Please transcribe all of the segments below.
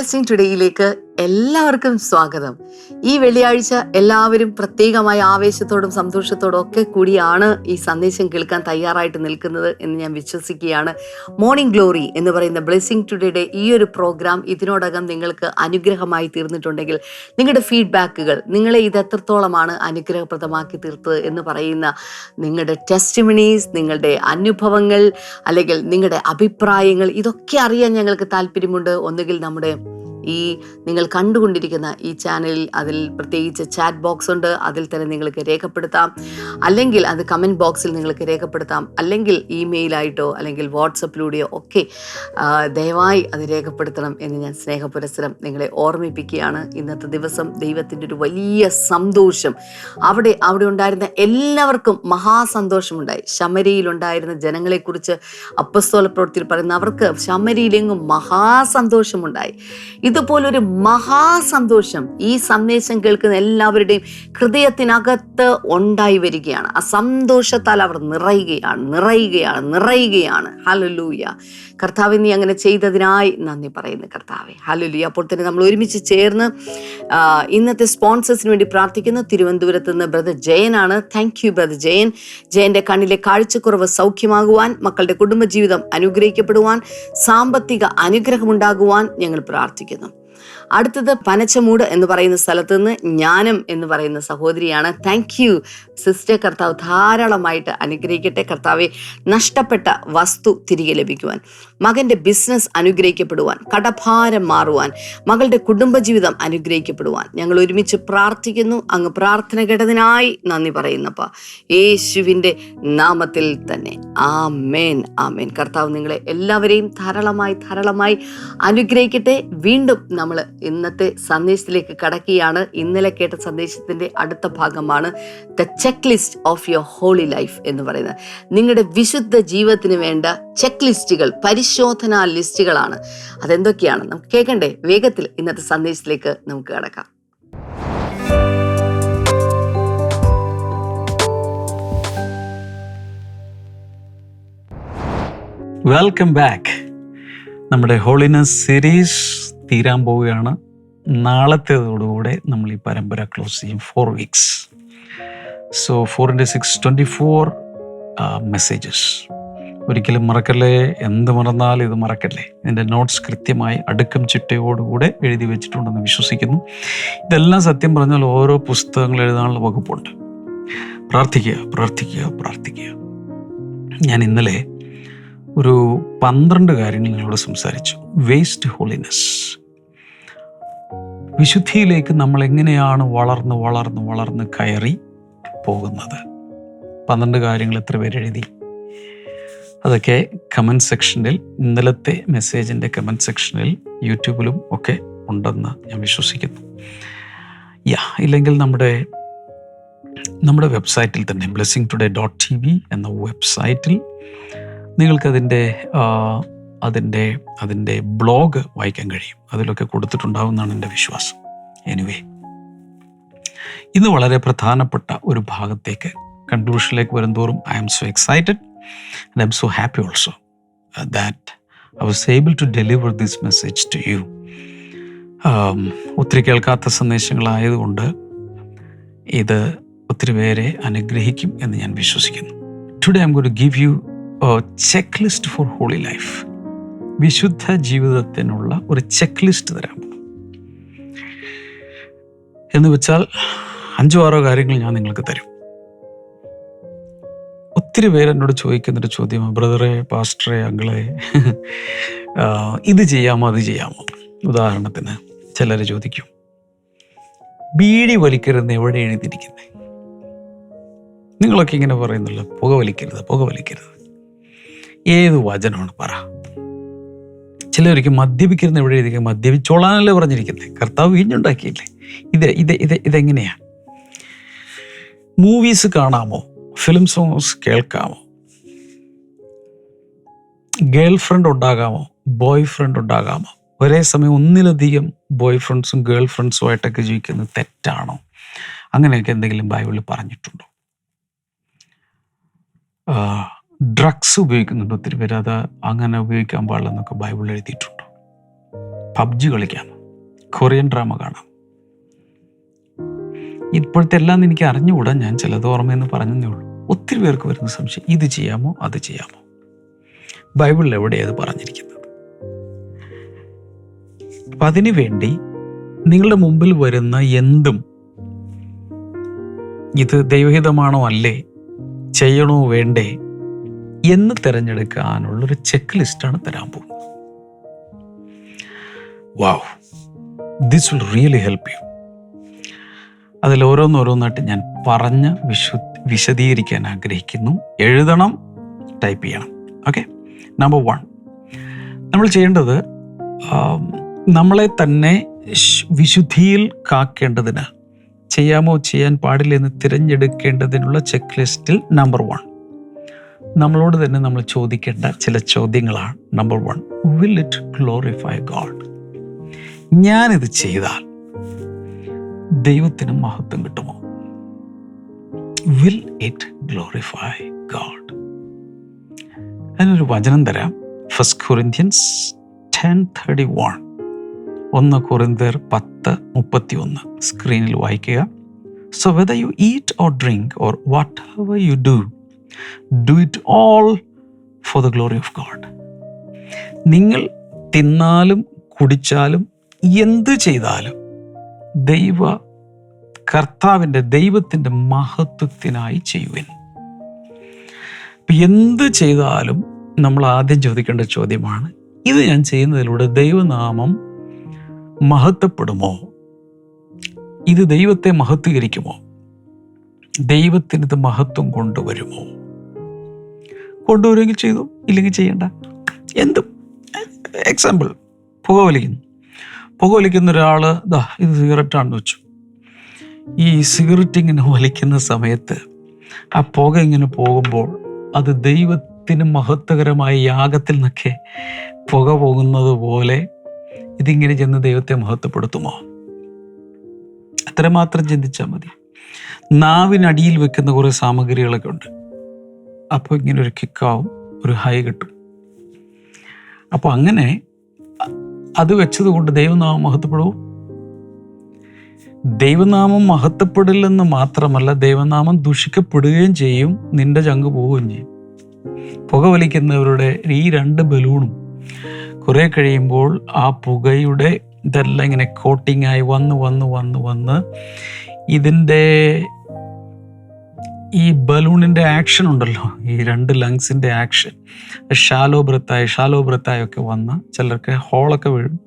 Blessing ടുഡേയിലേക്ക് എല്ലാവർക്കും സ്വാഗതം. ഈ വെള്ളിയാഴ്ച എല്ലാവരും പ്രത്യേകമായ ആവേശത്തോടും സന്തോഷത്തോടും ഒക്കെ കൂടിയാണ് ഈ സന്ദേശം കേൾക്കാൻ തയ്യാറായിട്ട് നിൽക്കുന്നത് എന്ന് ഞാൻ വിശ്വസിക്കുകയാണ്. മോർണിംഗ് ഗ്ലോറി എന്ന് പറയുന്ന ബ്ലെസ്സിങ് ടുഡേയുടെ ഈ ഒരു പ്രോഗ്രാം ഇതിനോടകം നിങ്ങൾക്ക് അനുഗ്രഹമായി തീർന്നിട്ടുണ്ടെങ്കിൽ നിങ്ങളുടെ ഫീഡ്ബാക്കുകൾ നിങ്ങളെ ഇത് എത്രത്തോളമാണ് അനുഗ്രഹപ്രദമാക്കി തീർത്തത് എന്ന് പറയുന്ന നിങ്ങളുടെ ടെസ്റ്റിമണീസ് നിങ്ങളുടെ അനുഭവങ്ങൾ അല്ലെങ്കിൽ നിങ്ങളുടെ അഭിപ്രായങ്ങൾ ഇതൊക്കെ അറിയാൻ ഞങ്ങൾക്ക് താല്പര്യമുണ്ട്. ഒന്നുകിൽ നമ്മുടെ ഈ നിങ്ങൾ കണ്ടുകൊണ്ടിരിക്കുന്ന ഈ ചാനലിൽ അതിൽ പ്രത്യേകിച്ച് ചാറ്റ് ബോക്സ് ഉണ്ട്. അതിൽ തന്നെ നിങ്ങൾക്ക് രേഖപ്പെടുത്താം. അല്ലെങ്കിൽ അത് കമന്റ് ബോക്സിൽ നിങ്ങൾക്ക് രേഖപ്പെടുത്താം. അല്ലെങ്കിൽ ഇമെയിലായിട്ടോ അല്ലെങ്കിൽ വാട്സപ്പിലൂടെയോ ഒക്കെ ദയവായി അത് രേഖപ്പെടുത്തണം എന്ന് ഞാൻ സ്നേഹപുരസരം നിങ്ങളെ ഓർമ്മിപ്പിക്കുകയാണ്. ഇന്നത്തെ ദിവസം ദൈവത്തിന്റെ ഒരു വലിയ സന്തോഷം. അവിടെ അവിടെ ഉണ്ടായിരുന്ന എല്ലാവർക്കും മഹാസന്തോഷമുണ്ടായി. ശമരിയിലുണ്ടായിരുന്ന ജനങ്ങളെക്കുറിച്ച് അപ്പസ്തോല പ്രവൃത്തിയിൽ പറയുന്ന അവർക്ക് ശമരിയിലെങ്ങും മഹാസന്തോഷമുണ്ടായി. ഇതുപോലൊരു മഹാസന്തോഷം ഈ സന്ദേശം കേൾക്കുന്ന എല്ലാവരുടെയും ഹൃദയത്തിനകത്ത് ഉണ്ടായി വരികയാണ്. ആ സന്തോഷത്താൽ അവർ നിറയുകയാണ് നിറയുകയാണ് നിറയുകയാണ്. ഹലലൂയ കർത്താവ് നീ അങ്ങനെ ചെയ്തതിനായി നന്ദി പറയുന്നു കർത്താവെ. ഹലലൂയ അപ്പോൾ തന്നെ നമ്മൾ ഒരുമിച്ച് ചേർന്ന് ഇന്നത്തെ സ്പോൺസേഴ്സിന് വേണ്ടി പ്രാർത്ഥിക്കുന്നു. തിരുവനന്തപുരത്ത് നിന്ന് ബ്രദർ ജയനാണ് താങ്ക് യു ബ്രദർ ജയൻ. ജയന്റെ കണ്ണിലെ കാഴ്ചക്കുറവ് സൗഖ്യമാകുവാൻ മക്കളുടെ കുടുംബജീവിതം അനുഗ്രഹിക്കപ്പെടുവാൻ സാമ്പത്തിക അനുഗ്രഹമുണ്ടാകുവാൻ ഞങ്ങൾ പ്രാർത്ഥിക്കുന്നു. അടുത്തത് പനച്ചമൂട് എന്ന് പറയുന്ന സ്ഥലത്ത് നിന്ന് ജ്ഞാനം എന്ന് പറയുന്ന സഹോദരിയാണ്. താങ്ക് യു സിസ്റ്റർ കർത്താവ് ധാരാളമായിട്ട് അനുഗ്രഹിക്കട്ടെ. കർത്താവെ നഷ്ടപ്പെട്ട വസ്തു തിരികെ ലഭിക്കുവാൻ മകന്റെ ബിസിനസ് അനുഗ്രഹിക്കപ്പെടുവാൻ കടഭാരം മാറുവാൻ മകളുടെ കുടുംബജീവിതം അനുഗ്രഹിക്കപ്പെടുവാൻ ഞങ്ങൾ ഒരുമിച്ച് പ്രാർത്ഥിക്കുന്നു. അങ്ങ് പ്രാർത്ഥന കേട്ടതിനായി നന്ദി പറയുന്നപ്പ. യേശുവിന്റെ നാമത്തിൽ തന്നെ. ആ മേൻ ആ മേൻ കർത്താവ് നിങ്ങളെ എല്ലാവരെയും ധാരാളമായി ധാരാളമായി അനുഗ്രഹിക്കട്ടെ. വീണ്ടും നമ്മൾ ഇന്നത്തെ സന്ദേശത്തിലേക്ക് കടക്കുകയാണ്. ഇന്നലെ കേട്ട സന്ദേശത്തിന്റെ അടുത്ത ഭാഗമാണ് the checklist of your holy life എന്ന് പറയുന്നത്. നിങ്ങളുടെ വിശുദ്ധ ജീവിതത്തിന് വേണ്ട ചെക്ക് ലിസ്റ്റുകൾ പരിശോധനാ ലിസ്റ്റുകളാണ്. അതെന്തൊക്കെയാണ്? നമുക്ക് കേൾക്കണ്ടേ? വേഗത്തിൽ ഇന്നത്തെ സന്ദേശത്തിലേക്ക് നമുക്ക് കടക്കാം. വെൽക്കം ബാക്ക് നമ്മുടെ ഹോളിനസ് സീരീസ് തീരാൻ പോവുകയാണ്. നാളത്തേതോടുകൂടെ നമ്മൾ ഈ പരമ്പര ക്ലോസ് ചെയ്യും. Four weeks so four into six twenty four messages ഒരിക്കലും മറക്കല്ലേ? എന്ത് മറന്നാലും ഇത് മറക്കല്ലേ? ഇതിന്റെ നോട്ട്സ് കൃത്യമായി അടുക്കം ചിട്ടയോടുകൂടെ എഴുതി വെച്ചിട്ടുണ്ടെന്ന് വിശ്വസിക്കുന്നു. ഇതെല്ലാം സത്യം പറഞ്ഞാൽ ഓരോ പുസ്തകങ്ങൾ എഴുതാനുള്ള വകുപ്പുണ്ട്. പ്രാർത്ഥിക്കുക പ്രാർത്ഥിക്കുക പ്രാർത്ഥിക്കുക. ഞാൻ ഇന്നലെ ഒരു പന്ത്രണ്ട് കാര്യങ്ങൾ നിങ്ങളോട് സംസാരിച്ചു. വേസ്റ്റ് ഹോളിനെസ് വിശുദ്ധിയിലേക്ക് നമ്മൾ എങ്ങനെയാണ് വളർന്ന് വളർന്ന് വളർന്ന് കയറി പോകുന്നത്? പന്ത്രണ്ട് കാര്യങ്ങൾ എത്ര എഴുതി? അതൊക്കെ കമന്റ് സെക്ഷനിൽ ഇന്നലത്തെ മെസ്സേജിന്റെ കമന്റ് സെക്ഷനിൽ യൂട്യൂബിലും ഒക്കെ ഉണ്ടെന്ന് ഞാൻ വിശ്വസിക്കുന്നു. യാ ഇല്ലെങ്കിൽ നമ്മുടെ നമ്മുടെ വെബ്സൈറ്റിൽ തന്നെ blessing today dot T V എന്ന വെബ്സൈറ്റിൽ നിങ്ങൾക്കതിന്റെ അതിന്റെ അതിന്റെ ബ്ലോഗ് വായിക്കാൻ കഴിയും. അതിലൊക്കെ കൊടുത്തിട്ടുണ്ടാവുമെന്നാണ് എന്റെ വിശ്വാസം. എനിവേ ഇന്ന് വളരെ പ്രധാനപ്പെട്ട ഒരു ഭാഗത്തേക്ക് കൺക്ലൂഷനിലേക്ക് വരുംതോറും I am so excited and I'm so happy also that I was able to deliver this message to you ഒത്തിരി കേൾക്കാത്ത സന്ദേശങ്ങളായതുകൊണ്ട് ഇത് ഒത്തിരി പേരെ അനുഗ്രഹിക്കും എന്ന് ഞാൻ വിശ്വസിക്കുന്നു. ടുഡേ ഐ എം ഗു to give you checklist for holy life വിശുദ്ധ ജീവിതത്തിനുള്ള ഒരു ചെക്ക് ലിസ്റ്റ് തരാം. എന്ന് വെച്ചാൽ അഞ്ചോ ആറോ കാര്യങ്ങൾ ഞാൻ നിങ്ങൾക്ക് തരും. ഒത്തിരി പേര് എന്നോട് ചോദിക്കുന്നൊരു ചോദ്യമാണ് ബ്രദറെ പാസ്റ്ററെ അങ്കിളെ ഇത് ചെയ്യാമോ അത് ചെയ്യാമോ? ഉദാഹരണത്തിന് ചിലർ ചോദിക്കും ബീഡി വലിക്കരുതെന്ന് എവിടെ എഴുതിയിരിക്കുന്നത് നിങ്ങളൊക്കെ ഇങ്ങനെ പറയുന്നല്ലോ പുക വലിക്കരുത് പുക വലിക്കരുത്. ഏത് വചനമാണ് പറ. ചിലവർക്ക് മദ്യപിക്കരുത് എവിടെ എഴുതി മദ്യപിച്ചോളാനല്ലേ പറഞ്ഞിരിക്കുന്നത് കർത്താവ് വീഞ്ഞുണ്ടാക്കിയില്ലേ? ഇത് ഇത് ഇത് ഇതെങ്ങനെയാണ് മൂവീസ് കാണാമോ? ഫിലിം സോങ്സ് കേൾക്കാമോ? ഗേൾ ഫ്രണ്ട് ഉണ്ടാകാമോ? ബോയ് ഫ്രണ്ട് ഉണ്ടാകാമോ? ഒരേ സമയം ഒന്നിലധികം ബോയ് ഫ്രണ്ട്സും ഗേൾ ഫ്രണ്ട്സും ആയിട്ടൊക്കെ ജീവിക്കുന്നത് തെറ്റാണോ? അങ്ങനെയൊക്കെ എന്തെങ്കിലും ബൈബിളിൽ പറഞ്ഞിട്ടുണ്ടോ? ഡ്രഗ്സ് ഉപയോഗിക്കുന്നുണ്ട് ഒത്തിരി പേര്. അത് അങ്ങനെ ഉപയോഗിക്കാൻ പാടില്ലെന്നൊക്കെ ബൈബിൾ എഴുതിയിട്ടുണ്ട്. പബ്ജി കളിക്കാം കൊറിയൻ ഡ്രാമ കാണാം. ഇപ്പോഴത്തെ എല്ലാം എനിക്ക് അറിഞ്ഞുകൂടാ ഞാൻ ചിലത് ഓർമ്മയെന്ന് പറഞ്ഞതേ ഉള്ളൂ. ഒത്തിരി പേർക്ക് വരുന്ന സംശയം ഇത് ചെയ്യാമോ അത് ചെയ്യാമോ? ബൈബിളിൽ എവിടെയാണ് പറഞ്ഞിരിക്കുന്നത്? അപ്പം അതിനു വേണ്ടി നിങ്ങളുടെ മുമ്പിൽ വരുന്ന എന്തും ഇത് ദൈവഹിതമാണോ അല്ലേ? ചെയ്യണോ വേണ്ടേ? എന്ന് തിരഞ്ഞെടുക്കാനുള്ള ഒരു ചെക്ക് ലിസ്റ്റാണ് തരാൻ പോകുന്നത്. Wow this will really help you അതിൽ ഓരോന്നോരോന്നായിട്ട് ഞാൻ പറഞ്ഞ് വിശു വിശദീകരിക്കാൻ ആഗ്രഹിക്കുന്നു. എഴുതണം ടൈപ്പ് ചെയ്യണം. ഓക്കെ നമ്പർ വൺ നമ്മൾ ചെയ്യേണ്ടത് നമ്മളെ തന്നെ വിശുദ്ധിയിൽ കാക്കേണ്ടതിന് ചെയ്യാമോ ചെയ്യാൻ പാടില്ല എന്ന് തിരഞ്ഞെടുക്കേണ്ടതിനുള്ള ചെക്ക് ലിസ്റ്റിൽ നമ്പർ വൺ നമ്മളോട് തന്നെ നമ്മൾ ചോദിക്കേണ്ട ചില ചോദ്യങ്ങളാണ്. Number one will it glorify God ഞാനിത് ചെയ്താൽ ദൈവത്തിന് മഹത്വം കിട്ടുമോ? വിൽ ഇറ്റ് ഗ്ലോറിഫൈ ഗോഡ് അതിനൊരു വചനം തരാം. First Corinthians ten thirty one ഒന്ന് കൊറിന്തർ പത്ത് മുപ്പത്തി ഒന്ന് സ്ക്രീനിൽ വായിക്കുക. So whether you eat or drink or whatever you do do it all for the glory of God നിങ്ങൾ തിന്നാലും കുടിച്ചാലും എന്ത് ചെയ്താലും ദൈവ കർത്താവിന്റെ ദൈവത്തിന്റെ മഹത്വത്തിനായി ചെയ്യുവിൻ. എന്ത് ചെയ്താലും നമ്മൾ ആദ്യം ചോദിക്കേണ്ട ചോദ്യമാണ് ഇത് ഞാൻ ചെയ്യുന്നതിലൂടെ ദൈവനാമം മഹത്വപ്പെടുമോ? ഇത് ദൈവത്തെ മഹത്വീകരിക്കുമോ? ഇത് മഹത്വം കൊണ്ടുവരുമോ? കൊണ്ടുവരുമെങ്കിൽ ചെയ്തു ഇല്ലെങ്കിൽ ചെയ്യണ്ട. എന്തും. എക്സാമ്പിൾ പുക വലിക്കുന്നു. പുക വലിക്കുന്ന ഒരാൾ ദാ ഇത് സിഗരറ്റാണെന്ന് വെച്ചു. ഈ സിഗരറ്റ് ഇങ്ങനെ വലിക്കുന്ന സമയത്ത് ആ പുക ഇങ്ങനെ പോകുമ്പോൾ അത് ദൈവത്തിന് മഹത്വകരമായ യാഗത്തിൽ നിന്നൊക്കെ പുക പോകുന്നത് പോലെ ഇതിങ്ങനെ ചെന്ന് ദൈവത്തെ മഹത്വപ്പെടുത്തുമോ? അത്രമാത്രം ചിന്തിച്ചാൽ മതി. നാവിനടിയിൽ വെക്കുന്ന കുറേ സാമഗ്രികളൊക്കെ ഉണ്ട്. അപ്പോൾ ഇങ്ങനെ ഒരു കിക്കാവും ഒരു ഹൈ കിട്ടും. അപ്പോൾ അങ്ങനെ അത് വെച്ചതുകൊണ്ട് ദൈവനാമം മഹത്വപ്പെടുവോ? ദൈവനാമം മഹത്വപ്പെടില്ലെന്ന് മാത്രമല്ല ദൈവനാമം ദുഷിക്കപ്പെടുകയും ചെയ്യും നിന്റെ ചങ്ക് പോവുകയും ചെയ്യും. പുകവലിക്കുന്നവരുടെ ഈ രണ്ട് ബലൂണും കുറേ കഴിയുമ്പോൾ ആ പുകയുടെ ഇതെല്ലാം ഇങ്ങനെ കോട്ടിങ്ങായി വന്ന് വന്ന് വന്ന് വന്ന് ഇതിന്റെ ഈ ബലൂണിന്റെ ആക്ഷൻ ഉണ്ടല്ലോ. ഈ രണ്ട് ലങ്സിന്റെ ആക്ഷൻ ഷാലോ ബ്രത്തായി ഷാലോ ബ്രത്തായി ഒക്കെ വന്ന് ചിലർക്ക് ഹോളൊക്കെ വീഴും.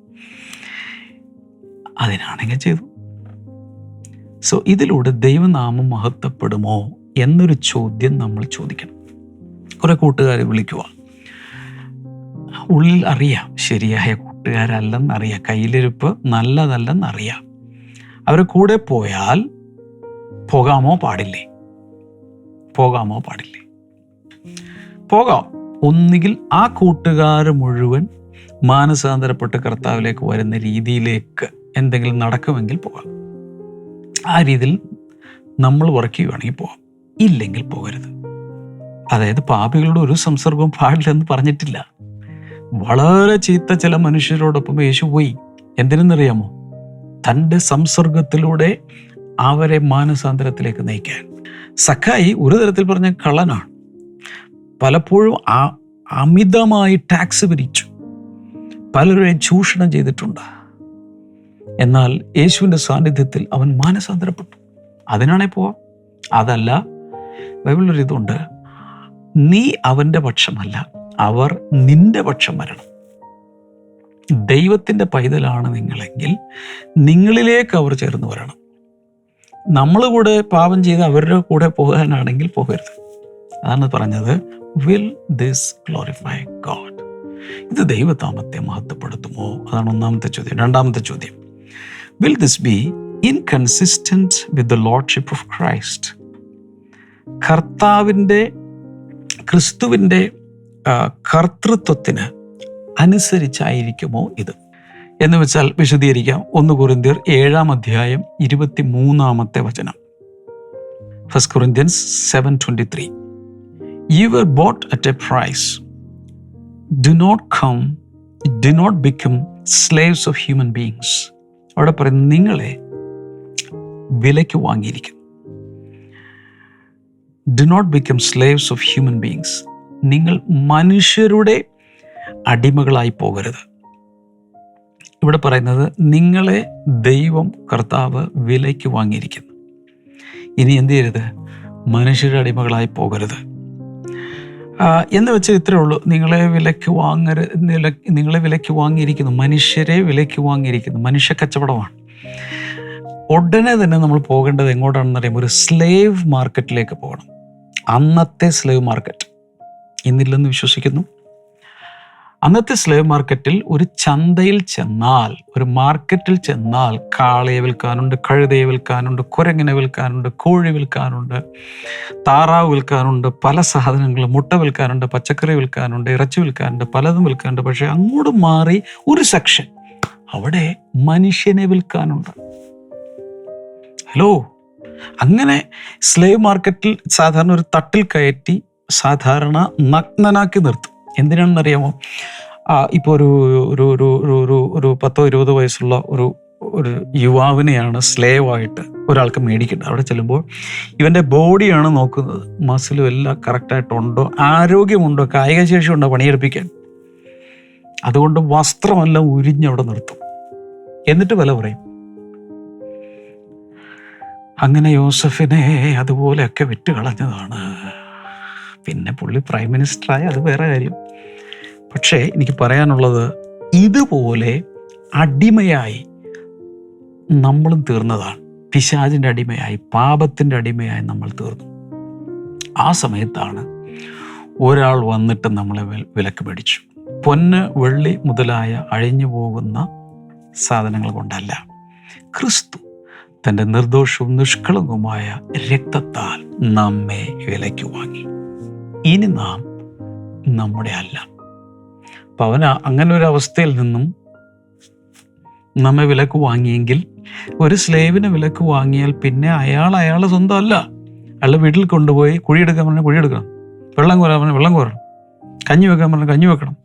അതിനാണെങ്കിൽ ചെയ്തു. സോ ഇതിലൂടെ ദൈവനാമം മഹത്വപ്പെടുമോ എന്നൊരു ചോദ്യം നമ്മൾ ചോദിക്കണം. കുറെ കൂട്ടുകാരെ വിളിക്കുക. ഉള്ളിൽ അറിയാം ശരിയായ കൂട്ടുകാരല്ലെന്നറിയാം കയ്യിലിരിപ്പ് നല്ലതല്ലെന്നറിയാം അവരെ കൂടെ പോയാൽ പോകാമോ പാടില്ലേ? പോകാമോ പാടില്ലേ? പോകാം. ഒന്നുകിൽ ആ കൂട്ടുകാർ മുഴുവൻ മാനസാന്തരപ്പെട്ട് കർത്താവിലേക്ക് വരുന്ന രീതിയിലേക്ക് എന്തെങ്കിലും നടക്കുമെങ്കിൽ പോകാം. ആ രീതിയിൽ നമ്മൾ വർക്ക് ചെയ്യുവാണെങ്കിൽ പോകാം. ഇല്ലെങ്കിൽ പോകരുത്. അതായത് പാപികളോട് ഒരു സംസർഗവും പാടില്ലെന്ന് പറഞ്ഞിട്ടില്ല. വളരെ ചീത്ത ചില മനുഷ്യരോടൊപ്പം യേശു പോയി. എന്തിനെന്നറിയാമോ? തന്റെ സംസർഗത്തിലൂടെ അവരെ മാനസാന്തരത്തിലേക്ക് നയിക്കാൻ. സഖായി ഒരു തരത്തിൽ പറഞ്ഞ കള്ളനാണ്. പലപ്പോഴും ആ അമിതമായി ടാക്സ് പിരിച്ചു. പലരെയും ചൂഷണം ചെയ്തിട്ടുണ്ട്. എന്നാൽ യേശുവിന്റെ സാന്നിധ്യത്തിൽ അവൻ മാനസാന്തരപ്പെട്ടു. അതിനാണേ പോവാം. അതല്ല ബൈബിളിലൊരു നീ അവന്റെ പക്ഷമല്ല അവർ നിന്റെ പക്ഷം വരണം. ദൈവത്തിന്റെ പൈതലാണ് നിങ്ങളെങ്കിൽ നിങ്ങളിലേക്ക് അവർ ചേർന്ന് വരണം. നമ്മൾ കൂടെ പാപം ചെയ്ത് അവരുടെ കൂടെ പോകാനാണെങ്കിൽ പോകരുത്. അതാണ് പറഞ്ഞത് വിൽ ദിസ് ഗ്ലോറിഫൈ ഗോഡ് ഇത് ദൈവതാമത്തെ മഹത്വപ്പെടുത്തുമോ? അതാണ് ഒന്നാമത്തെ ചോദ്യം. രണ്ടാമത്തെ ചോദ്യം will this be inconsistent with the lordship of Christ കർത്താവിന്റെ ക്രിസ്തുവിന്റെ കർത്തൃത്വത്തിന് അനുസരിച്ചായിരിക്കുമോ ഇത്? എന്ന് വെച്ചാൽ വിശദീകരിക്കാം. ഒന്ന് കുറിന്തിയർ ഏഴാം അധ്യായം ഇരുപത്തി മൂന്നാമത്തെ വചനം. First Corinthians seven twenty three you were bought at a price do not come do not become slaves of human beings അവിടെ പറയുന്നത് നിങ്ങളെ വിലയ്ക്ക് വാങ്ങിയിരിക്കുന്നു. Do not become slaves of human beings നിങ്ങൾ മനുഷ്യരുടെ അടിമകളായി പോകരുത്. ഇവിടെ പറയുന്നത് നിങ്ങളെ ദൈവം കർത്താവ് വിലയ്ക്ക് വാങ്ങിയിരിക്കുന്നു. ഇനി എന്ത് ചെയ്യരുത്? മനുഷ്യരുടെ അടിമകളായി പോകരുത്. എന്ന് വെച്ചാൽ ഇത്രയേ ഉള്ളൂ. നിങ്ങളെ വിലയ്ക്ക് വാങ്ങരുത് നിങ്ങളെ വിലയ്ക്ക് വാങ്ങിയിരിക്കുന്നു. മനുഷ്യരെ വിലയ്ക്ക് വാങ്ങിയിരിക്കുന്നു. മനുഷ്യ കച്ചവടമാണ്. ഉടനെ തന്നെ നമ്മൾ പോകേണ്ടത് എങ്ങോട്ടാണെന്ന് പറയുമ്പോൾ ഒരു സ്ലേവ് മാർക്കറ്റിലേക്ക് പോകണം. അന്നത്തെ സ്ലേവ് മാർക്കറ്റ് ഇന്നില്ലെന്ന് വിശ്വസിക്കുന്നു. അന്നത്തെ സ്ലേവ് മാർക്കറ്റിൽ ഒരു ചന്തയിൽ ചെന്നാൽ ഒരു മാർക്കറ്റിൽ ചെന്നാൽ കാളയെ വിൽക്കാനുണ്ട് കഴുതയെ വിൽക്കാനുണ്ട് കുരങ്ങനെ വിൽക്കാനുണ്ട് കോഴി വിൽക്കാനുണ്ട് താറാവ് വിൽക്കാനുണ്ട് പല സാധനങ്ങൾ മുട്ട വിൽക്കാനുണ്ട് പച്ചക്കറി വിൽക്കാനുണ്ട് ഇറച്ചി വിൽക്കാനുണ്ട് പലതും വിൽക്കാനുണ്ട്. പക്ഷേ അങ്ങോട്ട് മാറി ഒരു സെക്ഷൻ അവിടെ മനുഷ്യനെ വിൽക്കാനുണ്ട്. ഹലോ അങ്ങനെ സ്ലേവ് മാർക്കറ്റിൽ സാധാരണ ഒരു തട്ടിൽ കയറ്റി സാധാരണ നഗ്നനാക്കി നിർത്തും. എന്തിനാണെന്നറിയാമോ? ഇപ്പോൾ ഒരു ഒരു ഒരു ഒരു ഒരു ഒരു പത്തോ ഇരുപതോ വയസ്സുള്ള ഒരു ഒരു യുവാവിനെയാണ് സ്ലേവ് ആയിട്ട് ഒരാൾക്ക് മേടിക്കേണ്ടത്. അവിടെ ചെല്ലുമ്പോൾ ഇവന്റെ ബോഡിയാണ് നോക്കുന്നത്. മസിലും എല്ലാം കറക്റ്റായിട്ടുണ്ടോ? ആരോഗ്യമുണ്ടോ? കായികശേഷി ഉണ്ടോ പണിയെടുപ്പിക്കാൻ? അതുകൊണ്ട് വസ്ത്രമെല്ലാം ഉരിഞ്ഞവിടെ നിർത്തും. എന്നിട്ട് വില പറയും. അങ്ങനെ യോസഫിനെ അതുപോലെയൊക്കെ വിറ്റ് കളഞ്ഞതാണ് പിന്നെ പുള്ളി പ്രൈം മിനിസ്റ്ററായി അത് വേറെ കാര്യം. പക്ഷേ എനിക്ക് പറയാനുള്ളത് ഇതുപോലെ അടിമയായി നമ്മളും തീർന്നതാണ്. പിശാചിന്റെ അടിമയായി പാപത്തിന്റെ അടിമയായി നമ്മൾ തീർന്നു. ആ സമയത്താണ് ഒരാൾ വന്നിട്ട് നമ്മളെ വില- വിലക്ക് പിടിച്ചു പൊന്ന് വെള്ളി മുതലായ അഴിഞ്ഞു പോകുന്ന സാധനങ്ങൾ കൊണ്ടല്ല ക്രിസ്തു തന്റെ നിർദോഷവും നിഷ്കളങ്കവുമായ രക്തത്താൽ നമ്മെ വിലയ്ക്ക് വാങ്ങി. ഇനി നാം നമ്മുടെ അല്ല. അപ്പം അവന് അങ്ങനെ ഒരു അവസ്ഥയിൽ നിന്നും നമ്മെ വിലക്ക് വാങ്ങിയെങ്കിൽ ഒരു സ്ലേവിനെ വിലക്ക് വാങ്ങിയാൽ പിന്നെ അയാൾ അയാളെ സ്വന്തമല്ല അയാളുടെ വീട്ടിൽ കൊണ്ടുപോയി കുഴിയെടുക്കാൻ പറഞ്ഞാൽ കുഴിയെടുക്കണം വെള്ളം കോരാൻ പറഞ്ഞാൽ വെള്ളം കോരണം. കഞ്ഞി വെക്കാൻ പറഞ്ഞാൽ കഞ്ഞി വെക്കണം.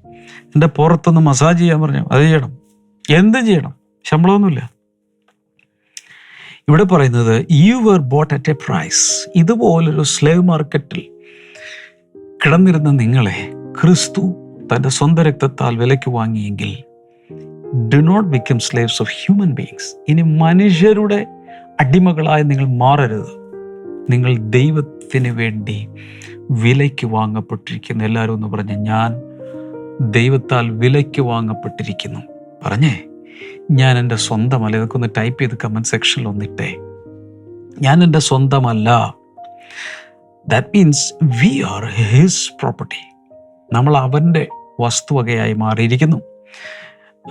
എന്റെ പുറത്തൊന്ന് മസാജ് ചെയ്യാൻ പറഞ്ഞു അത് ചെയ്യണം. എന്ത് ചെയ്യണം. ശമ്പളമൊന്നുമില്ല. ഇവിടെ പറയുന്നത് you were bought at a price ഇതുപോലൊരു സ്ലേവ് മാർക്കറ്റിൽ കിടന്നിരുന്ന നിങ്ങളെ ക്രിസ്തു തന്റെ സ്വന്തം രക്തത്താൽ വിലയ്ക്ക് വാങ്ങിയെങ്കിൽ do not become slaves of human beings ഇനി മനുഷ്യരുടെ അടിമകളായി നിങ്ങൾ മാറരുത്. നിങ്ങൾ ദൈവത്തിന് വേണ്ടി വിലയ്ക്ക് വാങ്ങപ്പെട്ടിരിക്കുന്നു. എല്ലാവരും ഒന്ന് പറഞ്ഞ് ഞാൻ ദൈവത്താൽ വിലയ്ക്ക് വാങ്ങപ്പെട്ടിരിക്കുന്നു. പറഞ്ഞേ ഞാൻ എന്റെ സ്വന്തമല്ല. ഇതൊക്കെ ഒന്ന് ടൈപ്പ് ചെയ്ത് കമന്റ് സെക്ഷനിൽ ഒന്നിട്ടേ. ഞാൻ എന്റെ സ്വന്തമല്ല. That means we are his property നമ്മൾ അവന്റെ വസ്തുവകയായി മാറിയിരിക്കുന്നു.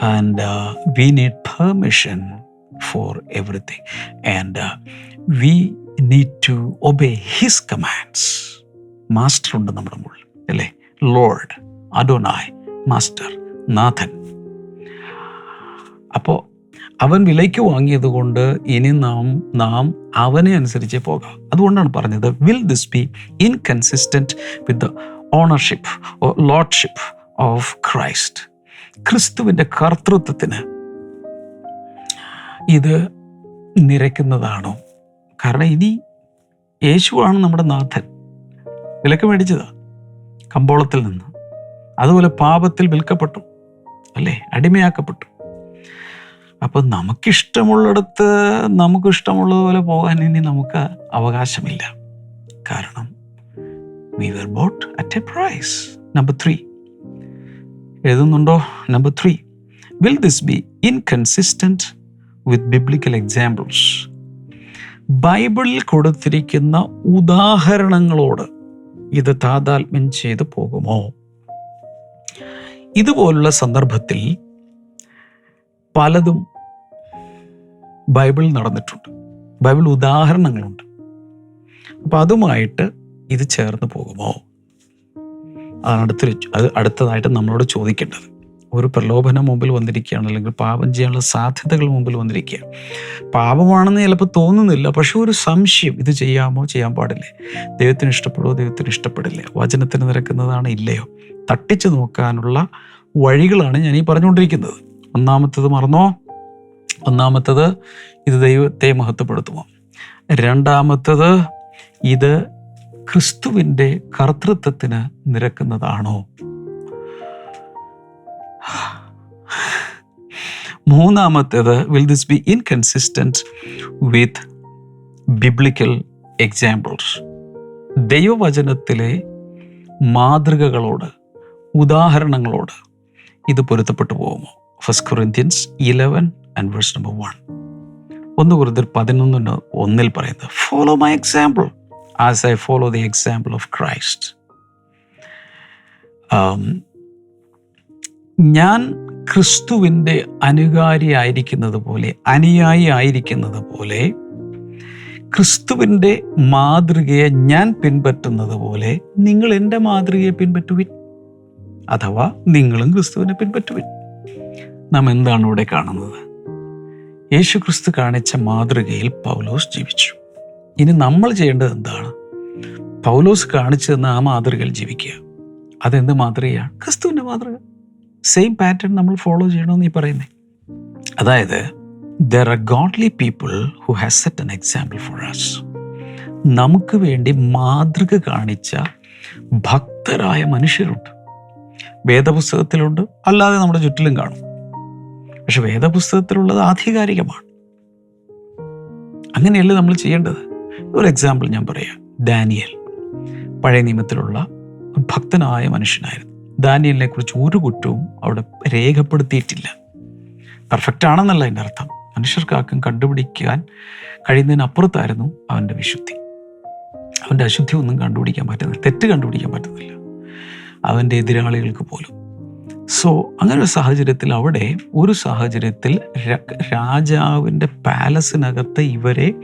And we need permission for everything and we need to obey his commands master ഉണ്ട് നമ്മുടെ മുകളിൽ അല്ലേ? ലോർഡ് അഡോനായ് മാസ്റ്റർ നാഥൻ അപ്പോൾ അവൻ വിലയ്ക്ക് വാങ്ങിയത് കൊണ്ട് ഇനി നാം നാം അവനെ അനുസരിച്ച് പോകാം. അതുകൊണ്ടാണ് പറഞ്ഞത് will this be inconsistent with the ownership lordship of Christ ക്രിസ്തുവിന്റെ കർത്തൃത്വത്തിന് ഇത് നിരക്കുന്നതാണോ? കാരണം ഇനി യേശുവാണ് നമ്മുടെ നാഥൻ. വിലക്ക് മേടിച്ചതാ കമ്പോളത്തിൽ നിന്ന്. അതുപോലെ പാപത്തിൽ വിൽക്കപ്പെട്ടു അല്ലേ? അടിമയാക്കപ്പെട്ടു. അപ്പം നമുക്കിഷ്ടമുള്ളിടത്ത് നമുക്കിഷ്ടമുള്ളതുപോലെ പോകാൻ ഇനി നമുക്ക് അവകാശമില്ല. കാരണം we were bought at a price number three എഴുതുന്നുണ്ടോ? Number three will this be inconsistent with biblical examples ബൈബിളിൽ കൊടുത്തിരിക്കുന്ന ഉദാഹരണങ്ങളോട് ഇത് താതാത്മ്യം ചെയ്തു പോകുമോ? ഇതുപോലുള്ള സന്ദർഭത്തിൽ പലതും ബൈബിളിൽ നടന്നിട്ടുണ്ട്. ബൈബിൾ ഉദാഹരണങ്ങളുണ്ട്. അപ്പം അതുമായിട്ട് ഇത് ചേർന്ന് പോകുമോ? അതാണ് അടുത്തൊരു അത് അടുത്തതായിട്ട് നമ്മളോട് ചോദിക്കേണ്ടത്. ഒരു പ്രലോഭനം മുമ്പിൽ വന്നിരിക്കുകയാണ് അല്ലെങ്കിൽ പാപം ചെയ്യാനുള്ള സാധ്യതകൾ മുമ്പിൽ വന്നിരിക്കുകയാണ്. പാപമാണെന്ന് ചിലപ്പോൾ തോന്നുന്നില്ല പക്ഷെ ഒരു സംശയം ഇത് ചെയ്യാമോ? ചെയ്യാൻ പാടില്ലേ. ദൈവത്തിന് ഇഷ്ടപ്പെടുമോ ദൈവത്തിന് ഇഷ്ടപ്പെടില്ലേ. വചനത്തിന് നിരക്കുന്നതാണ് ഇല്ലയോ? തട്ടിച്ചു നോക്കാനുള്ള വഴികളാണ് ഞാൻ ഈ പറഞ്ഞുകൊണ്ടിരിക്കുന്നത്. ഒന്നാമത്തത് മറന്നോ? ഒന്നാമത്തത് ഇത് ദൈവത്തെ മഹത്വപ്പെടുത്തുമോ? രണ്ടാമത്തത് ഇത് ക്രിസ്തുവിന്റെ കർത്തൃത്വത്തിന് നിരക്കുന്നതാണോ? മൂന്നാമത്തേത് will this be inconsistent with biblical examples ദൈവവചനത്തിലെ മാതൃകകളോട് ഉദാഹരണങ്ങളോട് ഇത് പൊരുത്തപ്പെട്ടു പോകുമോ? First Corinthians eleven and verse number one ഒന്ന് കുറിച്ച് പതിനൊന്നിന് ഒന്നിൽ പറയുന്നത് follow my example as I follow the example of Christ ഞാൻ ക്രിസ്തുവിന്റെ അനുകാരി ആയിരിക്കുന്നത് പോലെ അനുയായി ആയിരിക്കുന്നത് പോലെ ക്രിസ്തുവിന്റെ മാതൃകയെ ഞാൻ പിൻപറ്റുന്നത് പോലെ നിങ്ങൾ എന്റെ മാതൃകയെ പിൻപറ്റുവിൻ അഥവാ നിങ്ങളും ക്രിസ്തുവിനെ പിൻപറ്റുവിൻ. നാം എന്താണ് ഇവിടെ കാണുന്നത്? യേശുക്രിസ്തു കാണിച്ച മാതൃകയിൽ പൗലോസ് ജീവിച്ചു. ഇനി നമ്മൾ ചെയ്യേണ്ടത് എന്താണ്? പൗലോസ് കാണിച്ചു തന്ന ആ മാതൃകയിൽ ജീവിക്കുക. അതെന്ത് മാതൃകയാണ് ക്രിസ്തുവിന്റെ മാതൃക. സെയിം പാറ്റേൺ നമ്മൾ ഫോളോ ചെയ്യണമെന്ന് ഈ പറയുന്നേ. അതായത് there are godly people who has set an example for us നമുക്ക് വേണ്ടി മാതൃക കാണിച്ച ഭക്തരായ മനുഷ്യരുണ്ട്. വേദപുസ്തകത്തിലുണ്ട്. അല്ലാതെ നമ്മുടെ ചുറ്റിലും കാണും. പക്ഷെ വേദപുസ്തകത്തിലുള്ളത് ആധികാരികമാണ്. അങ്ങനെയല്ലേ നമ്മൾ ചെയ്യേണ്ടത്? ഒരു എക്സാമ്പിൾ ഞാൻ പറയാം. ഡാനിയൽ. പഴയ നിയമത്തിലുള്ള ഭക്തനായ മനുഷ്യനായിരുന്നു. ദാനിയലിനെ കുറിച്ച് ഒരു കുറ്റവും അവിടെ രേഖപ്പെടുത്തിയിട്ടില്ല. പെർഫെക്റ്റ് ആണെന്നല്ല എന്റെ അർത്ഥം. മനുഷ്യർക്കാർക്കും കണ്ടുപിടിക്കാൻ കഴിയുന്നതിനപ്പുറത്തായിരുന്നു അവന്റെ വിശുദ്ധി. അവന്റെ അശുദ്ധി ഒന്നും കണ്ടുപിടിക്കാൻ പറ്റുന്നില്ല. തെറ്റ് കണ്ടുപിടിക്കാൻ പറ്റുന്നില്ല. അവന്റെ എതിരാളികൾക്ക് പോലും. സോ അങ്ങനെ ഒരു സാഹചര്യത്തിൽ അവിടെ ഒരു സാഹചര്യത്തിൽ രാജാവിന്റെ പാലസിനകത്ത് ഇവരെ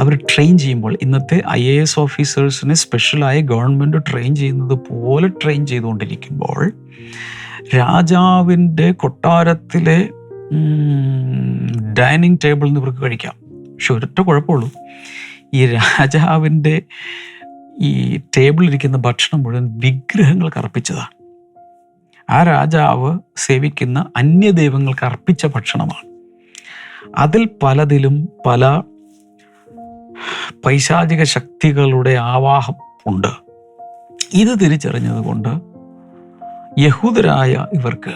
അവർ ട്രെയിൻ ചെയ്യുമ്പോൾ ഇന്നത്തെ ഐ എ എസ് ഓഫീസേഴ്സിനെ സ്പെഷ്യലായി ഗവൺമെന്റ് ട്രെയിൻ ചെയ്യുന്നത് പോലെ ട്രെയിൻ ചെയ്തുകൊണ്ടിരിക്കുമ്പോൾ രാജാവിന്റെ കൊട്ടാരത്തിലെ ഡൈനിങ് ടേബിളിൽ നിന്ന് ഇവർക്ക് കഴിക്കാം. പക്ഷെ ഒരൊറ്റ കുഴപ്പമുള്ളൂ. ഈ രാജാവിന്റെ ഈ ടേബിളിലിരിക്കുന്ന ഭക്ഷണം മുഴുവൻ വിഗ്രഹങ്ങൾ അർപ്പിച്ചതാണ്. ആ രാജാവ് സേവിക്കുന്ന അന്യദൈവങ്ങൾക്ക് അർപ്പിച്ച ഭക്ഷണമാണ്. അതിൽ പലതിലും പല പൈശാചിക ശക്തികളുടെ ആവാഹം ഉണ്ട്. ഇത് തിരിച്ചറിഞ്ഞതുകൊണ്ട് യഹൂദരായ ഇവർക്ക്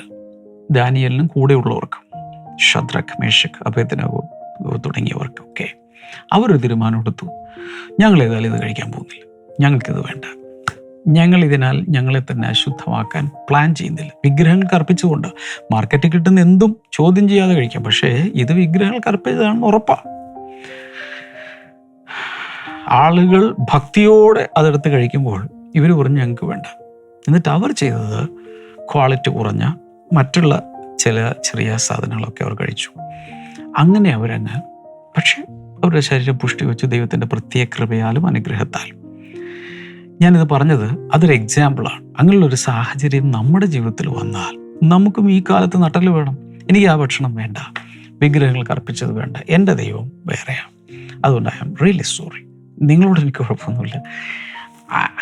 ദാനിയലിനും കൂടെയുള്ളവർക്കും ഷദ്രഖ് മേഷക് അഭേദനവും തുടങ്ങിയവർക്കൊക്കെ അവരൊരു തീരുമാനം എടുത്തു ഞങ്ങൾ ഏതായാലും ഇത് കഴിക്കാൻ പോകുന്നില്ല. ഞങ്ങൾക്കിത് വേണ്ട. ഞങ്ങൾ ഇതിനാൽ ഞങ്ങളെ തന്നെ അശുദ്ധമാക്കാൻ പ്ലാൻ ചെയ്യുന്നില്ല. വിഗ്രഹങ്ങൾക്ക് അർപ്പിച്ചുകൊണ്ട് മാർക്കറ്റിൽ കിട്ടുന്ന എന്തും ചോദ്യം ചെയ്യാതെ കഴിക്കാം. പക്ഷേ ഇത് വിഗ്രഹങ്ങൾക്ക് അർപ്പിച്ചതാണെന്ന് ഉറപ്പാണ് ആളുകൾ ഭക്തിയോടെ അതെടുത്ത് കഴിക്കുമ്പോൾ ഇവർ പറഞ്ഞു ഞങ്ങൾക്ക് വേണ്ട. എന്നിട്ട് അവർ ചെയ്തത് ക്വാളിറ്റി കുറഞ്ഞ മറ്റുള്ള ചില ചെറിയ സാധനങ്ങളൊക്കെ അവർ കഴിച്ചു. അങ്ങനെ അവരങ്ങ് പക്ഷേ അവരുടെ ശരീരം പുഷ്ടി വെച്ച് ദൈവത്തിന്റെ പ്രത്യേക കൃപയാലും അനുഗ്രഹത്താലും ഞാനിത് പറഞ്ഞത് അതൊരു എക്സാമ്പിളാണ് അങ്ങനെയുള്ളൊരു സാഹചര്യം നമ്മുടെ ജീവിതത്തിൽ വന്നാൽ നമുക്കും ഈ കാലത്ത് നട്ടൽ വേണം. എനിക്ക് ആ ഭക്ഷണം വേണ്ട. വിഗ്രഹങ്ങൾ അർപ്പിച്ചത് വേണ്ട. എന്റെ ദൈവം വേറെയാണ്. അതുകൊണ്ട് ഐ ആം റിയലി സോറി നിങ്ങളോട് എനിക്ക് കുഴപ്പമൊന്നുമില്ല.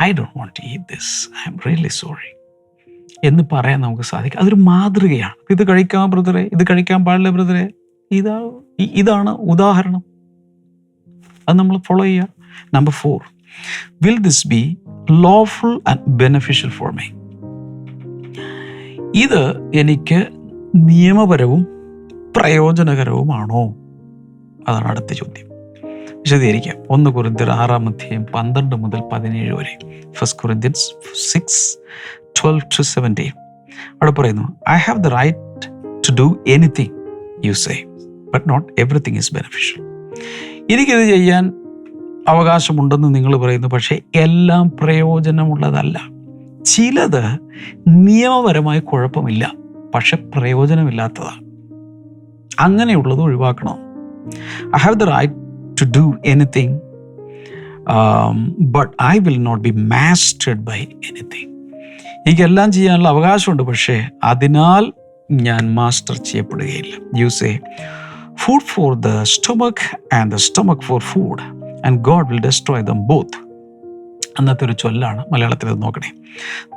ഐ ഡോണ്ട് വോണ്ട് ഈ this I'm really sorry എന്ന് പറയാൻ നമുക്ക് സാധിക്കും. അതൊരു മാതൃകയാണ്. ഇത് കഴിക്കാൻ ബ്രദറെ. ഇത് കഴിക്കാൻ പാടില്ല ബ്രദറെ. ഇതാ ഇതാണ് ഉദാഹരണം. അത് നമ്മൾ ഫോളോ ചെയ്യുക. Number four will this be lawful and beneficial for my ഇത് എനിക്ക് നിയമപരവും പ്രയോജനകരവുമാണോ? അതാണ് അടുത്ത ചോദ്യം. വിശദീകരിക്കാം. ഒന്ന് കുറിന്തിയർ ആറാം അധ്യായം പന്ത്രണ്ട് മുതൽ പതിനേഴ് വരെ. First Corinthians six twelve to seventeen അവിടെ പറയുന്നു I have the right to do anything you say but not everything is beneficial എനിക്കിത് ചെയ്യാൻ അവകാശമുണ്ടെന്ന് നിങ്ങൾ പറയുന്നു. പക്ഷേ എല്ലാം പ്രയോജനമുള്ളതല്ല. ചിലത് നിയമപരമായി കുഴപ്പമില്ല. പക്ഷെ പ്രയോജനമില്ലാത്തതാണ്. അങ്ങനെയുള്ളത് ഒഴിവാക്കണം. I have the right to do anything but I will not be mastered by anything എനിക്കെല്ലാം ചെയ്യാനുള്ള അവകാശമുണ്ട് പക്ഷേ അതിനാൽ ഞാൻ master ചെയ്യപ്പെടുകയില്ല. Use a food for the stomach and the stomach for food and God will destroy them both അന്നത്തെ ഒരു ചൊല്ലാണ് മലയാളത്തിൽ അത് നോക്കണേ.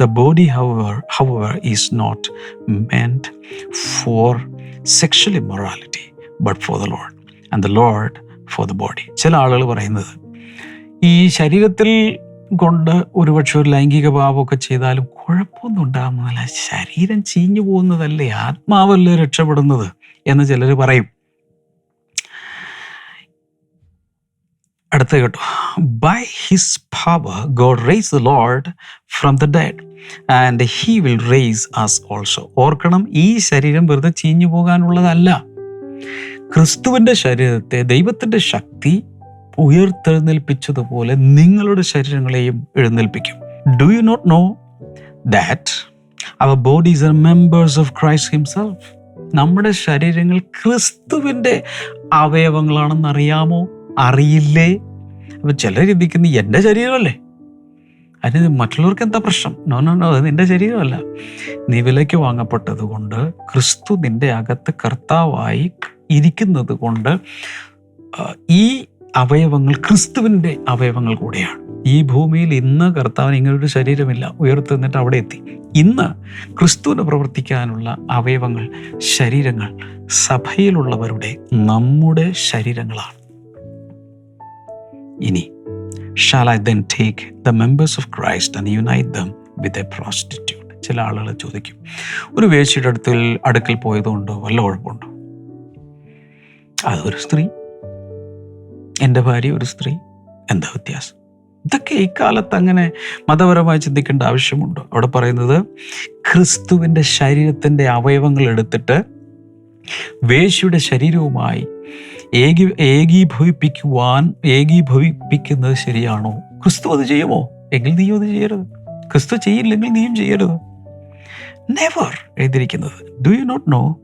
The body however is not meant for sexual immorality but for the lord and the lord for the body ചില ആളുകൾ പറയുന്നത് ഈ ശരീരത്തിൽ കൊണ്ട് ഒരുപക്ഷെ ഒരു ലൈംഗിക ഭാവമൊക്കെ ചെയ്താലും കുഴപ്പമൊന്നും ഉണ്ടാകുന്നതല്ല ശരീരം ചീഞ്ഞു പോകുന്നതല്ലേ ആത്മാവല്ലേ രക്ഷപ്പെടുന്നത് എന്ന് ചിലർ പറയും. അടുത്ത കേട്ടോ. By his power God raised the lord from the dead and he will raise us also ഓർക്കണം ഈ ശരീരം വെറുതെ ചീഞ്ഞു പോകാനുള്ളതല്ല. ക്രിസ്തുവിന്റെ ശരീരത്തെ ദൈവത്തിന്റെ ശക്തി ഉയർത്തെഴുന്നേൽപ്പിച്ചതുപോലെ നിങ്ങളുടെ ശരീരങ്ങളെയും എഴുന്നേൽപ്പിക്കും. Do you not know that our bodies are members of Christ himself നമ്മുടെ ശരീരങ്ങൾ ക്രിസ്തുവിന്റെ അവയവങ്ങളാണെന്ന് അറിയാമോ? അറിയില്ലേ? അപ്പം ചിലർ ചിന്തിക്കുന്നു എന്റെ ശരീരമല്ലേ? അതിന് മറ്റുള്ളവർക്ക് എന്താ പ്രശ്നം? നോ നോ നോ അത് നിന്റെ ശരീരമല്ല. നീ വിലയ്ക്ക് വാങ്ങപ്പെട്ടത് കൊണ്ട് ക്രിസ്തു നിന്റെ അകത്ത് കർത്താവായി ഇരിക്കുന്നത് കൊണ്ട് ഈ അവയവങ്ങൾ ക്രിസ്തുവിന്റെ അവയവങ്ങൾ കൂടെയാണ്. ഈ ഭൂമിയിൽ ഇന്ന് കർത്താവിന് ഇങ്ങനൊരു ശരീരമില്ല. ഉയർത്തുന്നിട്ട് അവിടെ എത്തി. ഇന്ന് ക്രിസ്തുവിന് പ്രവർത്തിക്കാനുള്ള അവയവങ്ങൾ ശരീരങ്ങൾ സഭയിലുള്ളവരുടെ നമ്മുടെ ശരീരങ്ങളാണ്. ഇനി shall I then take the members of Christ and unite them with a prostitute ചില ആളുകൾ ചോദിക്കും ഒരു വേശ്യയുടെ അടുത്തിൽ അടുക്കൽ പോയതുകൊണ്ടോ വല്ല കുഴപ്പമുണ്ടോ? അതൊരു സ്ത്രീ. എന്റെ ഭാര്യ ഒരു സ്ത്രീ. എന്താ വ്യത്യാസം? ഇതൊക്കെ ഇക്കാലത്ത് അങ്ങനെ മതപരമായി ചിന്തിക്കേണ്ട ആവശ്യമുണ്ടോ? അവിടെ പറയുന്നത് ക്രിസ്തുവിന്റെ ശരീരത്തിന്റെ അവയവങ്ങൾ എടുത്തിട്ട് വേശിയുടെ ശരീരവുമായി ഏകി ഏകീഭവിപ്പിക്കുവാൻ ഏകീഭവിപ്പിക്കുന്നത് ശരിയാണോ? ക്രിസ്തു അത് ചെയ്യുമോ? എങ്കിൽ നീയും അത് ചെയ്യരുത്. ക്രിസ്തു ചെയ്യില്ലെങ്കിൽ നീയും ചെയ്യരുത്. നെവർ എഴുതിയിരിക്കുന്നത്. Do you not know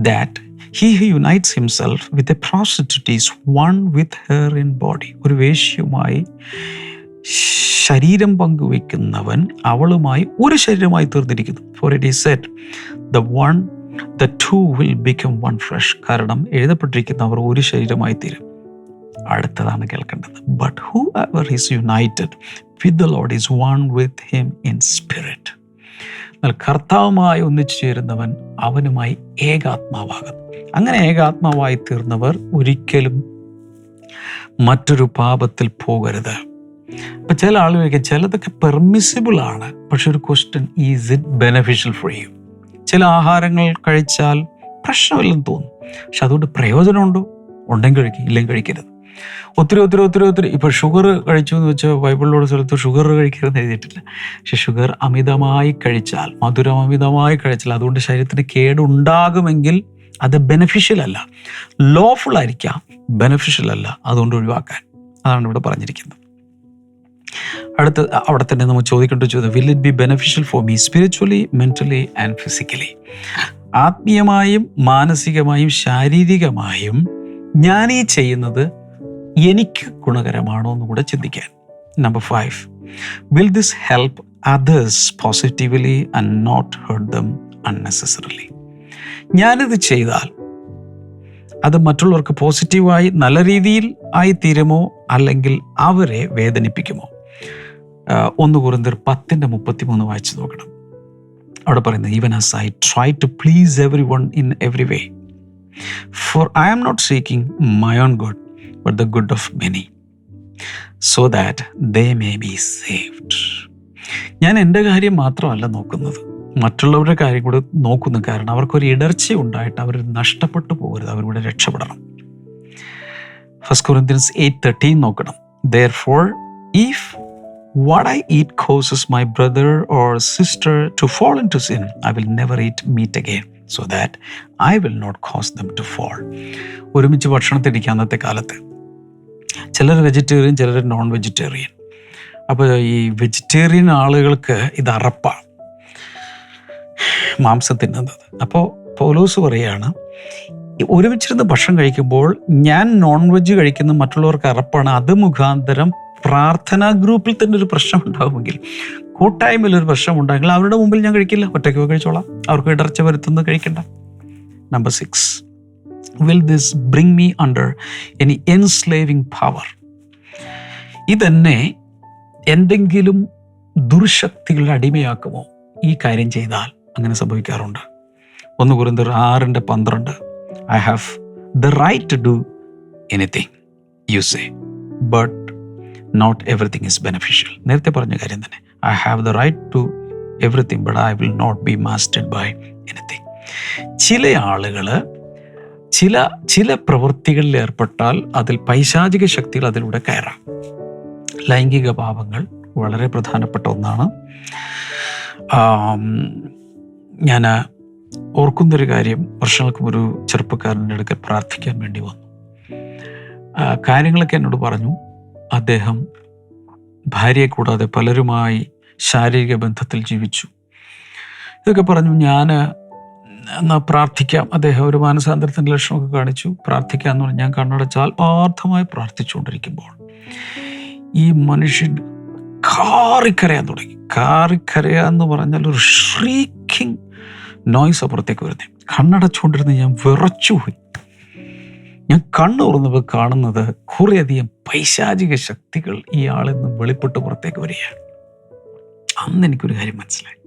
that he he unites himself with a prostitute is one with her in body ഒരു വേശ്യയുമായി ശരീരം പങ്കുവെക്കുന്നവൻ അവളുമായി ഒരു ശരീരമായി തീർന്നിരിക്കുന്നു. For it is said the one the two will become one flesh കാരണം എഴുതപ്പെട്ടിരിക്കുന്നവർ ഒരു ശരീരമായി തീരും അടുത്തതാണ് കേൾക്കേണ്ടത്. But whoever is united with the lord is one with him in spirit എന്നാൽ കർത്താവുമായി ഒന്നിച്ചു ചേരുന്നവൻ അവനുമായി ഏകാത്മാവാകുന്നു. അങ്ങനെ ഏകാത്മാവായി തീർന്നവർ ഒരിക്കലും മറ്റൊരു പാപത്തിൽ പോകരുത്. അപ്പൊ ചില ആളുകൾക്ക് ചിലതൊക്കെ പെർമിസിബിൾ ആണ്. പക്ഷെ ഒരു question is it beneficial for you ചില ആഹാരങ്ങൾ കഴിച്ചാൽ പ്രശ്നമില്ലെന്ന് തോന്നും. പക്ഷെ അതുകൊണ്ട് പ്രയോജനമുണ്ടോ? ഉണ്ടെങ്കിൽ കഴിക്കും ഇല്ലെങ്കിൽ കഴിക്കരുത്. ഒത്തിരി ഒത്തിരി ഒത്തിരി ഒത്തിരി. ഇപ്പോൾ ഷുഗർ കഴിച്ചു എന്ന് വെച്ചാൽ ബൈബിളിലുള്ള സ്ഥലത്ത് ഷുഗർ കഴിക്കരുതെന്ന് എഴുതിയിട്ടില്ല. പക്ഷെ ഷുഗർ അമിതമായി കഴിച്ചാൽ മധുരം അമിതമായി കഴിച്ചാൽ അതുകൊണ്ട് ശരീരത്തിന് കേടുണ്ടാകുമെങ്കിൽ അത് ബെനഫിഷ്യൽ അല്ല. ലോഫുൾ ആയിരിക്കാം ബെനഫിഷ്യൽ അല്ല. അതുകൊണ്ട് ഒഴിവാക്കാൻ. അതാണ് ഇവിടെ പറഞ്ഞിരിക്കുന്നത്. അടുത്ത അവിടെ തന്നെ നമ്മൾ ചോദിക്കേണ്ട ചോദ്യം. Will it be beneficial for me spiritually mentally and physically ആത്മീയമായും മാനസികമായും ശാരീരികമായും ഞാൻ ഈ ചെയ്യുന്നത് എനിക്ക് ഗുണകരമാണോ എന്ന് കൂടെ ചിന്തിക്കാൻ. Number five will this help others positively and not hurt them unnecessarily ഞാനിത് ചെയ്താൽ അത് മറ്റുള്ളവർക്ക് പോസിറ്റീവായി നല്ല രീതിയിൽ ആയി തീരുമോ അല്ലെങ്കിൽ അവരെ വേദനിപ്പിക്കുമോ? ഒന്ന് കുറിന്തർ പത്തിന്റെ മുപ്പത്തി മൂന്ന് വായിച്ചു നോക്കണം. അവിടെ പറയുന്നത് even as I try to please everyone in every way for I am not seeking my own good but the good of many so that they may be saved ഞാൻ എന്റെ കാര്യം മാത്രമല്ല നോക്കുന്നത്. മറ്റുള്ളവരുടെ കാര്യം കൂടെ നോക്കുന്നു കാരണം അവർക്കൊരു ഇടർച്ച ഉണ്ടായിട്ട് അവർ നഷ്ടപ്പെട്ടു പോകരുത് അവരുടെ രക്ഷപ്പെടണം. ഫസ്റ്റ് കൊറിന്ത്യൻസ് എയ്റ്റ് തേർട്ടീൻ നോക്കണം. Therefore if what I eat causes my brother or sister to fall into sin, I will never eat meat again, so that I will not cause them to fall ഒരുമിച്ച് ഭക്ഷണത്തിരിക്കുക അന്നത്തെ കാലത്ത്. ചിലർ vegetarian ചിലർ non vegetarian അപ്പോൾ ഈ vegetarian ആളുകൾക്ക് ഇത് അറപ്പാണ് മാംസം തിന്നുന്നത്. അപ്പോൾ പോലൂസ് പറയുകയാണ് ഒരുമിച്ചിരുന്ന് ഭക്ഷണം കഴിക്കുമ്പോൾ ഞാൻ നോൺ വെജ് കഴിക്കുന്ന മറ്റുള്ളവർക്ക് അറപ്പാണ്. അത് മുഖാന്തരം പ്രാർത്ഥനാ ഗ്രൂപ്പിൽ തന്നെ ഒരു പ്രശ്നം ഉണ്ടാകുമെങ്കിൽ കൂട്ടായ്മയിൽ ഒരു പ്രശ്നം ഉണ്ടായെങ്കിൽ അവരുടെ മുമ്പിൽ ഞാൻ കഴിക്കില്ല. ഒറ്റയ്ക്ക് പോയി കഴിച്ചോളാം. അവർക്ക് ഇടർച്ച വരുത്തുന്നത് കഴിക്കണ്ട. Number six will this bring me under any enslaving power ഇതെന്നെ എന്തെങ്കിലും ദുർശക്തികളുടെ അടിമയാക്കുമോ? ഈ കാര്യം ചെയ്താൽ അങ്ങനെ സംഭവിക്കാറുണ്ട്. ഒന്ന് കുറിന്തർ ആറിന്റെ പന്ത്രണ്ട്. I have the right to do anything you say but not everything is beneficial നേരത്തെ പറഞ്ഞ കാര്യം തന്നെ I have the right to everything but I will not be mastered by anything ചില ആളുകൾ ചില ചില പ്രവൃത്തികളിൽ ഏർപ്പെട്ടാൽ അതിൽ പൈശാചിക ശക്തികൾ അതിലൂടെ കയറാം. ലൈംഗിക പാപങ്ങൾ വളരെ പ്രധാനപ്പെട്ട ഒന്നാണ്. ഞാൻ ഓർക്കുന്നൊരു കാര്യം വർഷങ്ങൾക്ക് ഒരു ചെറുപ്പക്കാരന്റെ അടുക്കൽ പ്രാർത്ഥിക്കാൻ വേണ്ടി വന്നു. കാര്യങ്ങളൊക്കെ എന്നോട് പറഞ്ഞു. അദ്ദേഹം ഭാര്യയെ കൂടാതെ പലരുമായി ശാരീരിക ബന്ധത്തിൽ ജീവിച്ചു. ഇതൊക്കെ പറഞ്ഞു ഞാൻ എന്നാൽ പ്രാർത്ഥിക്കാം. അദ്ദേഹം ഒരു മാനസാന്തരത്തിന്റെ ലക്ഷണമൊക്കെ കാണിച്ചു. പ്രാർത്ഥിക്കാം എന്ന് പറഞ്ഞു. ഞാൻ കണ്ണടച്ചാൽ ആത്മാർത്ഥമായി പ്രാർത്ഥിച്ചുകൊണ്ടിരിക്കുമ്പോൾ ഈ മനുഷ്യൻ കാറിക്കരയാൻ തുടങ്ങി. കാറിക്കരയാന്ന് പറഞ്ഞാൽ ഒരു ഷ്രീക്കിംഗ് നോയ്സ് അപ്പുറത്തേക്ക് വരുന്നത് കണ്ണടച്ചുകൊണ്ടിരുന്ന് ഞാൻ വിറച്ചുപോയി. ഞാൻ കണ്ണു തുറന്നപ്പോൾ കാണുന്നത് കുറേയധികം പൈശാചിക ശക്തികൾ ഈ ആളിൽ നിന്ന് വെളിപ്പെട്ട് പുറത്തേക്ക് വരികയാണ്. അന്ന് എനിക്കൊരു കാര്യം മനസ്സിലായി.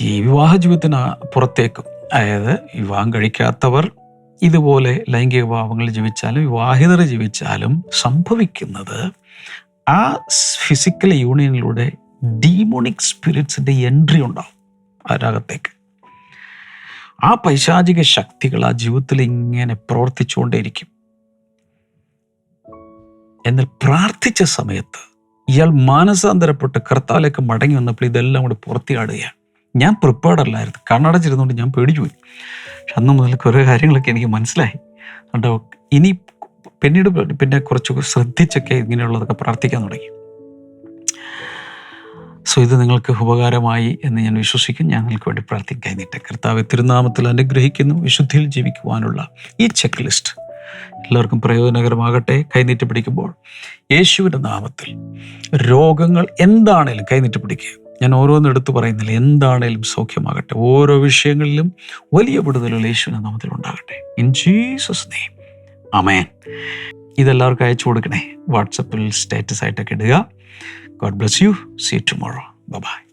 ഈ വിവാഹ ജീവിതത്തിന് പുറത്തേക്കും അതായത് വിവാഹം കഴിക്കാത്തവർ ഇതുപോലെ ലൈംഗിക ഭാവങ്ങൾ ജീവിച്ചാലും വിവാഹിതർ ജീവിച്ചാലും സംഭവിക്കുന്നത് ആ ഫിസിക്കൽ യൂണിയനിലൂടെ ഡീമോണിക് സ്പിരിറ്റ്സിന്റെ എൻട്രി ഉണ്ടാവും. അതിനകത്തേക്ക് ആ പൈശാചിക ശക്തികൾ ആ ജീവിതത്തിൽ ഇങ്ങനെ പ്രവർത്തിച്ചുകൊണ്ടേയിരിക്കും. എന്നാൽ പ്രാർത്ഥിച്ച സമയത്ത് ഇയാൾ മാനസാന്തരപ്പെട്ട് കർത്താവിലേക്ക് മടങ്ങി വന്നപ്പോൾ ഇതെല്ലാം കൂടി പുറത്തിയാടുകയാണ് ഞാൻ പ്രിപ്പയർഡ് അല്ലായിരുന്നു കണ്ണടച്ചിരുന്നുകൊണ്ട് ഞാൻ പേടിച്ചു പോയി. പക്ഷെ അന്ന് മുതൽ കുറേ കാര്യങ്ങളൊക്കെ എനിക്ക് മനസ്സിലായി. അതുകൊണ്ട് ഇനി പിന്നീട് പിന്നെ കുറച്ച് ശ്രദ്ധിച്ചൊക്കെ ഇങ്ങനെയുള്ളതൊക്കെ പ്രാർത്ഥിക്കാൻ തുടങ്ങി. സോ ഇത് നിങ്ങൾക്ക് ഉപകാരമായി എന്ന് ഞാൻ വിശ്വസിക്കും. ഞങ്ങൾക്ക് വേണ്ടി പ്രാർത്ഥിക്കാൻ നീട്ടെ കർത്താവ് തിരുനാമത്തിൽ അനുഗ്രഹിക്കുന്നു. വിശുദ്ധിയിൽ ജീവിക്കുവാനുള്ള ഈ ചെക്ക് ലിസ്റ്റ് എല്ലാവർക്കും പ്രയോജനകരമാകട്ടെ. കൈനീട്ടി പിടിക്കുമ്പോൾ യേശുവിന്റെ നാമത്തിൽ രോഗങ്ങൾ എന്താണേലും കൈനീട്ടി പിടിക്കുക. ഞാൻ ഓരോന്നും എടുത്തു പറയുന്നില്ല. എന്താണേലും സൗഖ്യമാകട്ടെ. ഓരോ വിഷയങ്ങളിലും വലിയ വിടുതലുകൾ യേശുവിന്റെ നാമത്തിൽ ഉണ്ടാകട്ടെ. ഇൻ ജീസസ് നെയ്മ് അമേൻ ഇതെല്ലാവർക്കും അയച്ചു കൊടുക്കണേ. വാട്സപ്പിൽ സ്റ്റാറ്റസ് ആയിട്ടൊക്കെ ഇടുക. God bless you. See you tomorrow. Bye bye.